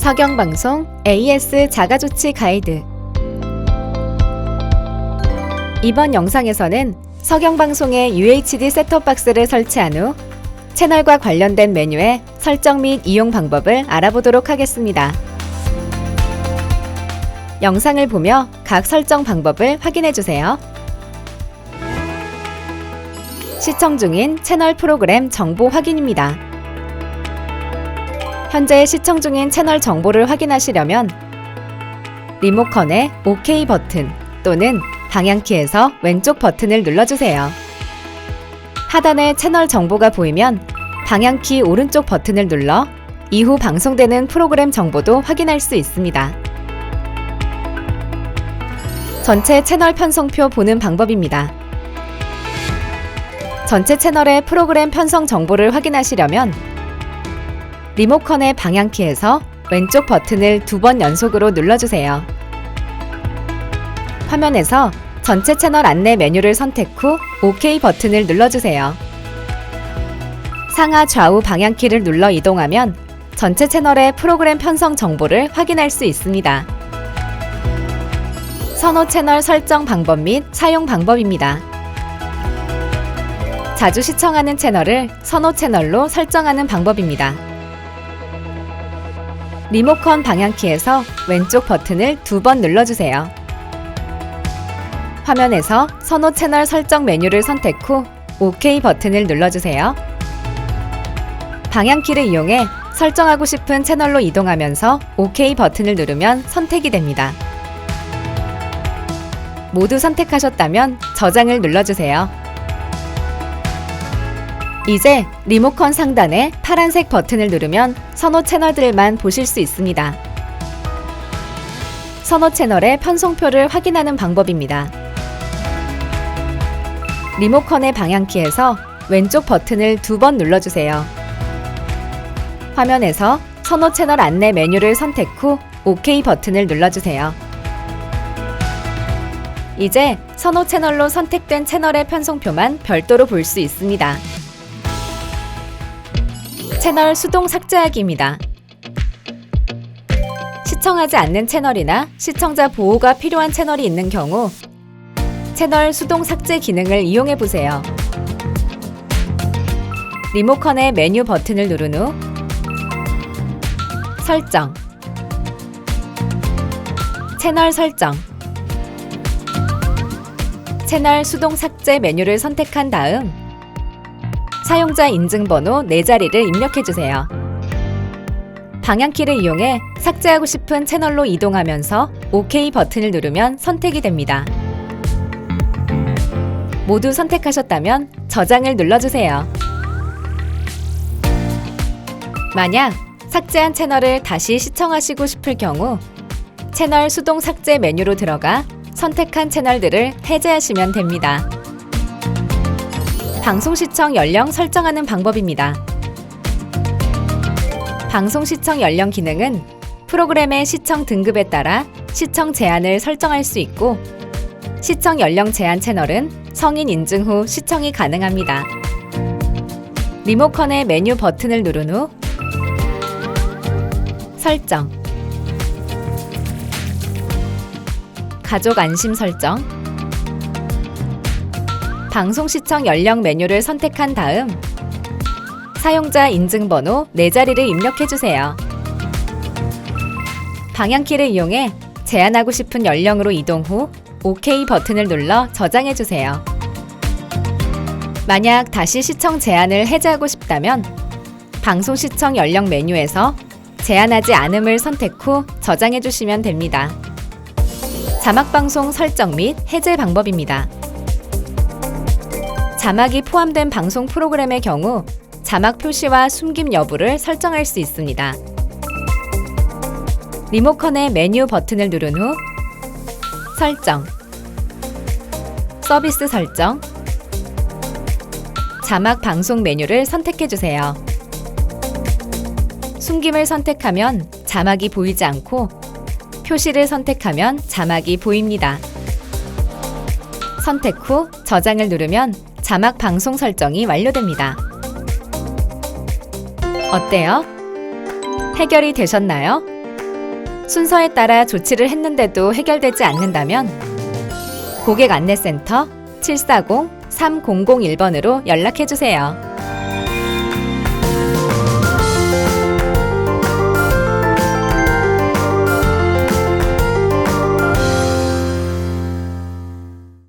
서경방송 AS 자가조치 가이드 이번 영상에서는 서경방송의 UHD 셋톱박스를 설치한 후 채널과 관련된 메뉴의 설정 및 이용 방법을 알아보도록 하겠습니다. 영상을 보며 각 설정 방법을 확인해 주세요. 시청 중인 채널 프로그램 정보 확인입니다. 현재 시청 중인 채널 정보를 확인하시려면 리모컨의 OK 버튼 또는 방향키에서 왼쪽 버튼을 눌러주세요. 하단에 채널 정보가 보이면 방향키 오른쪽 버튼을 눌러 이후 방송되는 프로그램 정보도 확인할 수 있습니다. 전체 채널 편성표 보는 방법입니다. 전체 채널의 프로그램 편성 정보를 확인하시려면 리모컨의 방향키에서 왼쪽 버튼을 두 번 연속으로 눌러주세요. 화면에서 전체 채널 안내 메뉴를 선택 후 OK 버튼을 눌러주세요. 상하 좌우 방향키를 눌러 이동하면 전체 채널의 프로그램 편성 정보를 확인할 수 있습니다. 선호 채널 설정 방법 및 사용 방법입니다. 자주 시청하는 채널을 선호 채널로 설정하는 방법입니다. 리모컨 방향키에서 왼쪽 버튼을 두 번 눌러주세요. 화면에서 선호 채널 설정 메뉴를 선택 후 OK 버튼을 눌러주세요. 방향키를 이용해 설정하고 싶은 채널로 이동하면서 OK 버튼을 누르면 선택이 됩니다. 모두 선택하셨다면 저장을 눌러주세요. 이제 리모컨 상단에 파란색 버튼을 누르면 선호 채널들만 보실 수 있습니다. 선호 채널의 편성표를 확인하는 방법입니다. 리모컨의 방향키에서 왼쪽 버튼을 두 번 눌러주세요. 화면에서 선호 채널 안내 메뉴를 선택 후 OK 버튼을 눌러주세요. 이제 선호 채널로 선택된 채널의 편성표만 별도로 볼 수 있습니다. 채널 수동 삭제하기입니다. 시청하지 않는 채널이나 시청자 보호가 필요한 채널이 있는 경우 채널 수동 삭제 기능을 이용해 보세요. 리모컨의 메뉴 버튼을 누른 후 설정 채널 설정 채널 수동 삭제 메뉴를 선택한 다음 사용자 인증번호 4자리를 입력해 주세요. 방향키를 이용해 삭제하고 싶은 채널로 이동하면서 OK 버튼을 누르면 선택이 됩니다. 모두 선택하셨다면 저장을 눌러주세요. 만약 삭제한 채널을 다시 시청하시고 싶을 경우 채널 수동 삭제 메뉴로 들어가 선택한 채널들을 해제하시면 됩니다. 방송 시청 연령 설정하는 방법입니다. 방송 시청 연령 기능은 프로그램의 시청 등급에 따라 시청 제한을 설정할 수 있고 시청 연령 제한 채널은 성인 인증 후 시청이 가능합니다. 리모컨의 메뉴 버튼을 누른 후 설정 가족 안심 설정 방송 시청 연령 메뉴를 선택한 다음 사용자 인증번호 4자리를 입력해 주세요. 방향키를 이용해 제한하고 싶은 연령으로 이동 후 OK 버튼을 눌러 저장해 주세요. 만약 다시 시청 제한을 해제하고 싶다면 방송 시청 연령 메뉴에서 제한하지 않음을 선택 후 저장해 주시면 됩니다. 자막 방송 설정 및 해제 방법입니다. 자막이 포함된 방송 프로그램의 경우 자막 표시와 숨김 여부를 설정할 수 있습니다. 리모컨의 메뉴 버튼을 누른 후 설정 서비스 설정 자막 방송 메뉴를 선택해 주세요. 숨김을 선택하면 자막이 보이지 않고 표시를 선택하면 자막이 보입니다. 선택 후 저장을 누르면 자막 방송 설정이 완료됩니다. 어때요? 해결이 되셨나요? 순서에 따라 조치를 했는데도 해결되지 않는다면 고객 안내센터 740-3001번으로 연락해 주세요.